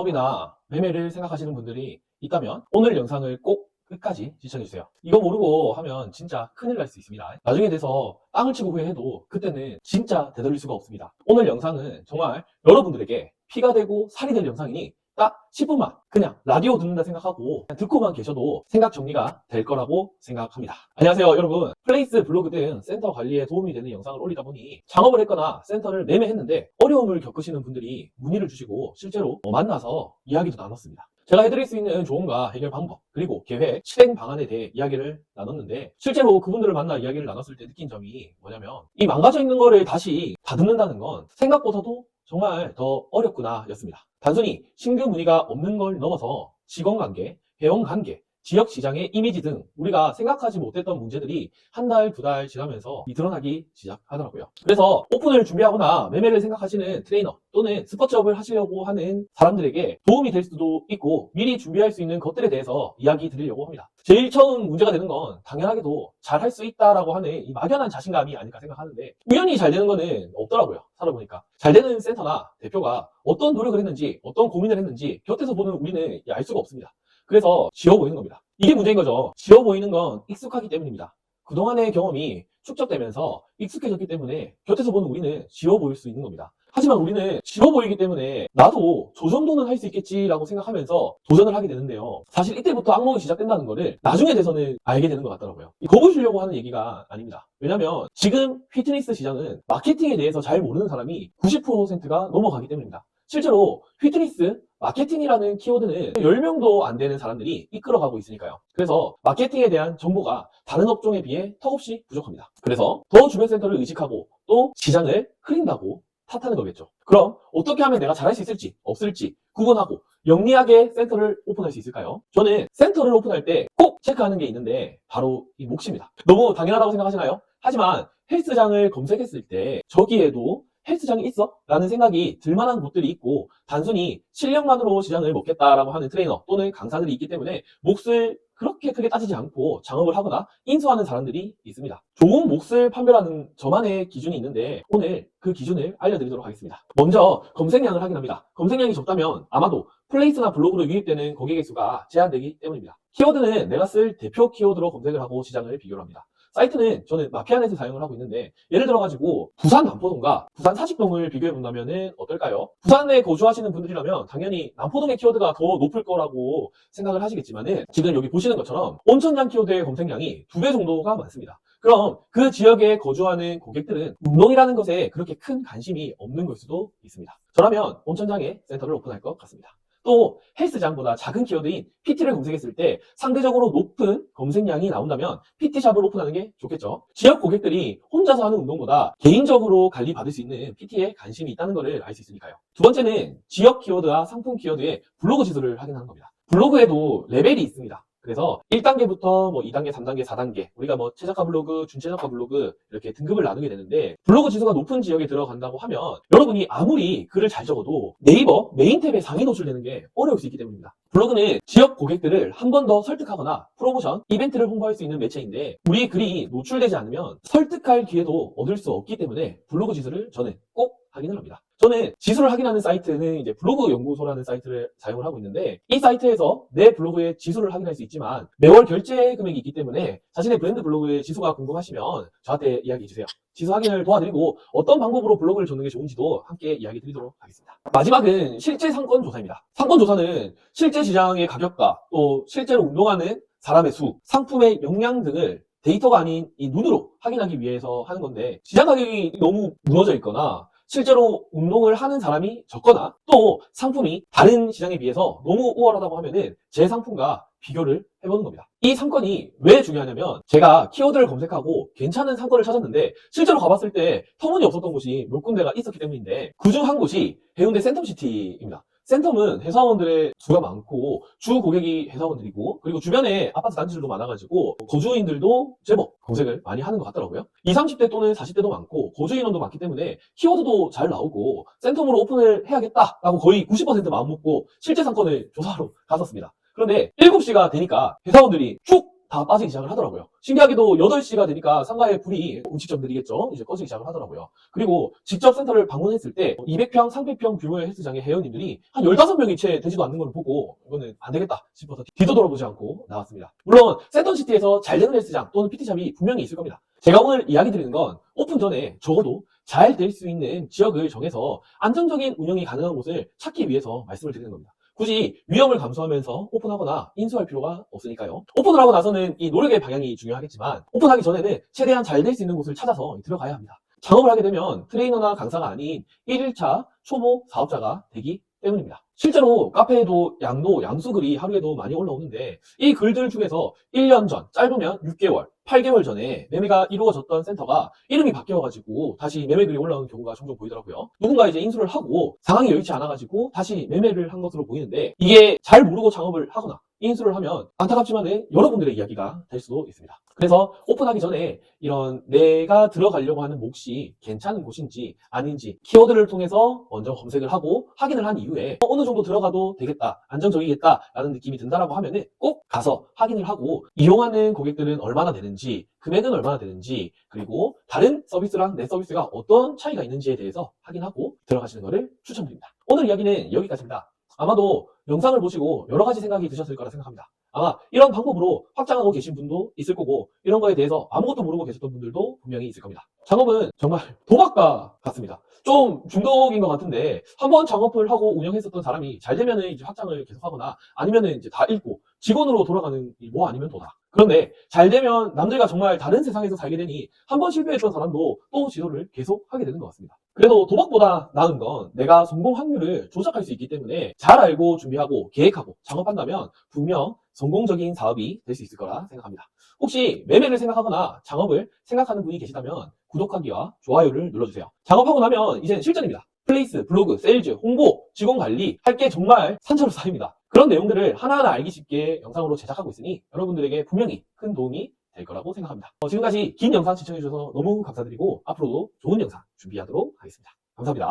창업이나 매매를 생각하시는 분들이 있다면 오늘 영상을 꼭 끝까지 시청해주세요. 이거 모르고 하면 진짜 큰일 날 수 있습니다. 나중에 돼서 땅을 치고 후회해도 그때는 진짜 되돌릴 수가 없습니다. 오늘 영상은 정말 여러분들에게 피가 되고 살이 될 영상이니 딱 10분만 그냥 라디오 듣는다 생각하고 그냥 듣고만 계셔도 생각 정리가 될 거라고 생각합니다. 안녕하세요 여러분. 플레이스 블로그 등 센터 관리에 도움이 되는 영상을 올리다 보니 창업을 했거나 센터를 매매했는데 어려움을 겪으시는 분들이 문의를 주시고 실제로 만나서 이야기도 나눴습니다. 제가 해드릴 수 있는 조언과 해결 방법, 그리고 계획, 실행 방안에 대해 이야기를 나눴는데, 실제로 그분들을 만나 이야기를 나눴을 때 느낀 점이 뭐냐면, 이 망가져 있는 거를 다시 다듬는다는 건 생각보다도 정말 더 어렵구나 였습니다. 단순히 신규 문의가 없는 걸 넘어서 직원 관계, 회원 관계, 지역 시장의 이미지 등 우리가 생각하지 못했던 문제들이 한 달, 두 달 지나면서 이 드러나기 시작하더라고요. 그래서 오픈을 준비하거나 매매를 생각하시는 트레이너 또는 스포츠업을 하시려고 하는 사람들에게 도움이 될 수도 있고 미리 준비할 수 있는 것들에 대해서 이야기 드리려고 합니다. 제일 처음 문제가 되는 건 당연하게도 잘 할 수 있다라고 하는 이 막연한 자신감이 아닐까 생각하는데 우연히 잘 되는 거는 없더라고요. 살아보니까. 잘 되는 센터나 대표가 어떤 노력을 했는지 어떤 고민을 했는지 곁에서 보는 우리는 알 수가 없습니다. 그래서 지워 보이는 겁니다. 이게 문제인 거죠. 지워 보이는 건 익숙하기 때문입니다. 그동안의 경험이 축적되면서 익숙해졌기 때문에 곁에서 보는 우리는 지워 보일 수 있는 겁니다. 하지만 우리는 지워 보이기 때문에 나도 저 정도는 할 수 있겠지라고 생각하면서 도전을 하게 되는데요. 사실 이때부터 악몽이 시작된다는 거를 나중에 돼서는 알게 되는 것 같더라고요. 거부시려고 하는 얘기가 아닙니다. 왜냐면 지금 피트니스 시장은 마케팅에 대해서 잘 모르는 사람이 90%가 넘어가기 때문입니다. 실제로 피트니스 마케팅이라는 키워드는 10명도 안 되는 사람들이 이끌어가고 있으니까요. 그래서 마케팅에 대한 정보가 다른 업종에 비해 턱없이 부족합니다. 그래서 더 주변 센터를 의식하고 또 시장을 흐린다고 탓하는 거겠죠. 그럼 어떻게 하면 내가 잘할 수 있을지 없을지 구분하고 영리하게 센터를 오픈할 수 있을까요? 저는 센터를 오픈할 때 꼭 체크하는 게 있는데 바로 이 몫입니다. 너무 당연하다고 생각하시나요? 하지만 헬스장을 검색했을 때 저기에도 헬스장이 있어? 라는 생각이 들만한 곳들이 있고 단순히 실력만으로 시장을 먹겠다라고 하는 트레이너 또는 강사들이 있기 때문에 몫을 그렇게 크게 따지지 않고 창업을 하거나 인수하는 사람들이 있습니다. 좋은 몫을 판별하는 저만의 기준이 있는데 오늘 그 기준을 알려드리도록 하겠습니다. 먼저 검색량을 확인합니다. 검색량이 적다면 아마도 플레이스나 블로그로 유입되는 고객의 수가 제한되기 때문입니다. 키워드는 내가 쓸 대표 키워드로 검색을 하고 시장을 비교를 합니다. 사이트는 저는 마피아넷을 사용을 하고 있는데 예를 들어가지고 부산 남포동과 부산 사직동을 비교해 본다면 어떨까요? 부산에 거주하시는 분들이라면 당연히 남포동의 키워드가 더 높을 거라고 생각을 하시겠지만은 지금 여기 보시는 것처럼 온천장 키워드의 검색량이 두 배 정도가 많습니다. 그럼 그 지역에 거주하는 고객들은 운동이라는 것에 그렇게 큰 관심이 없는 걸 수도 있습니다. 저라면 온천장에 센터를 오픈할 것 같습니다. 또 헬스장보다 작은 키워드인 PT를 검색했을 때 상대적으로 높은 검색량이 나온다면 PT샵을 오픈하는 게 좋겠죠. 지역 고객들이 혼자서 하는 운동보다 개인적으로 관리 받을 수 있는 PT에 관심이 있다는 것을 알 수 있으니까요. 두 번째는 지역 키워드와 상품 키워드의 블로그 지수를 확인하는 겁니다. 블로그에도 레벨이 있습니다. 그래서 1단계부터 뭐 2단계, 3단계, 4단계 우리가 뭐 최저가 블로그, 준최저가 블로그 이렇게 등급을 나누게 되는데 블로그 지수가 높은 지역에 들어간다고 하면 여러분이 아무리 글을 잘 적어도 네이버 메인 탭에 상위 노출되는 게 어려울 수 있기 때문입니다. 블로그는 지역 고객들을 한 번 더 설득하거나 프로모션, 이벤트를 홍보할 수 있는 매체인데 우리 글이 노출되지 않으면 설득할 기회도 얻을 수 없기 때문에 블로그 지수를 저는 꼭 확인을 합니다. 저는 지수를 확인하는 사이트는 이제 블로그 연구소라는 사이트를 사용을 하고 있는데 이 사이트에서 내 블로그의 지수를 확인할 수 있지만 매월 결제 금액이 있기 때문에 자신의 브랜드 블로그의 지수가 궁금하시면 저한테 이야기해 주세요. 지수 확인을 도와드리고 어떤 방법으로 블로그를 적는 게 좋은지도 함께 이야기 드리도록 하겠습니다. 마지막은 실제 상권 조사입니다. 상권 조사는 실제 시장의 가격과 또 실제로 운동하는 사람의 수, 상품의 역량 등을 데이터가 아닌 이 눈으로 확인하기 위해서 하는 건데 시장 가격이 너무 무너져 있거나 실제로 운동을 하는 사람이 적거나 또 상품이 다른 시장에 비해서 너무 우월하다고 하면은 제 상품과 비교를 해보는 겁니다. 이 상권이 왜 중요하냐면 제가 키워드를 검색하고 괜찮은 상권을 찾았는데 실제로 가봤을 때 터무니없었던 곳이 몇 군데가 있었기 때문인데 그중 한 곳이 해운대 센텀시티입니다. 센텀은 회사원들의 수가 많고 주 고객이 회사원들이고 그리고 주변에 아파트 단지들도 많아가지고 거주인들도 제법 검색을 많이 하는 것 같더라고요. 20, 30대 또는 40대도 많고 거주 인원도 많기 때문에 키워드도 잘 나오고 센텀으로 오픈을 해야겠다라고 거의 90% 마음먹고 실제 상권을 조사하러 갔었습니다. 그런데 7시가 되니까 회사원들이 쭉 다 빠지기 시작을 하더라고요. 신기하게도 8시가 되니까 상가의 불이 음식점들이겠죠. 이제 꺼지기 시작을 하더라고요. 그리고 직접 센터를 방문했을 때 200평, 300평 규모의 헬스장의 회원님들이 한 15명이 채 되지도 않는 걸 보고 이거는 안 되겠다 싶어서 뒤도 돌아보지 않고 나왔습니다. 물론 센터시티에서 잘 되는 헬스장 또는 PT샵이 분명히 있을 겁니다. 제가 오늘 이야기 드리는 건 오픈 전에 적어도 잘 될 수 있는 지역을 정해서 안정적인 운영이 가능한 곳을 찾기 위해서 말씀을 드리는 겁니다. 굳이 위험을 감수하면서 오픈하거나 인수할 필요가 없으니까요. 오픈을 하고 나서는 이 노력의 방향이 중요하겠지만 오픈하기 전에는 최대한 잘 될 수 있는 곳을 찾아서 들어가야 합니다. 창업을 하게 되면 트레이너나 강사가 아닌 1일차 초보 사업자가 되기 때문입니다. 실제로 카페에도 양도, 양수글이 하루에도 많이 올라오는데 이 글들 중에서 1년 전, 짧으면 6개월, 8개월 전에 매매가 이루어졌던 센터가 이름이 바뀌어가지고 다시 매매 글이 올라오는 경우가 종종 보이더라고요. 누군가 이제 인수를 하고 상황이 여의치 않아가지고 다시 매매를 한 것으로 보이는데 이게 잘 모르고 창업을 하거나 인수를 하면 안타깝지만 여러분들의 이야기가 될 수도 있습니다. 그래서 오픈하기 전에 이런 내가 들어가려고 하는 몫이 괜찮은 곳인지 아닌지 키워드를 통해서 먼저 검색을 하고 확인을 한 이후에 어, 어느 정도 들어가도 되겠다, 안정적이겠다라는 느낌이 든다라고 하면은 꼭 가서 확인을 하고 이용하는 고객들은 얼마나 되는지, 금액은 얼마나 되는지, 그리고 다른 서비스랑 내 서비스가 어떤 차이가 있는지에 대해서 확인하고 들어가시는 것을 추천드립니다. 오늘 이야기는 여기까지입니다. 아마도 영상을 보시고 여러 가지 생각이 드셨을 거라 생각합니다. 아마 이런 방법으로 확장하고 계신 분도 있을 거고 이런 거에 대해서 아무것도 모르고 계셨던 분들도 분명히 있을 겁니다. 창업은 정말 도박과 같습니다. 좀 중독인 것 같은데 한번 창업을 하고 운영했었던 사람이 잘 되면은 이제 확장을 계속하거나 아니면은 이제 다 잃고 직원으로 돌아가는 이뭐 아니면 도다. 그런데 잘 되면 남들과 정말 다른 세상에서 살게 되니 한번 실패했던 사람도 또 지도를 계속 하게 되는 것 같습니다. 그래도 도박보다 나은 건 내가 성공 확률을 조작할 수 있기 때문에 잘 알고 준비하고 계획하고 창업한다면 분명 성공적인 사업이 될 수 있을 거라 생각합니다. 혹시 매매를 생각하거나 창업을 생각하는 분이 계시다면 구독하기와 좋아요를 눌러주세요. 창업하고 나면 이제 실전입니다. 플레이스, 블로그, 세일즈, 홍보, 직원 관리 할 게 정말 산처럼 쌓입니다. 그런 내용들을 하나하나 알기 쉽게 영상으로 제작하고 있으니 여러분들에게 분명히 큰 도움이 될 거라고 생각합니다. 어, 지금까지 긴 영상 시청해주셔서 너무 감사드리고 앞으로도 좋은 영상 준비하도록 하겠습니다. 감사합니다.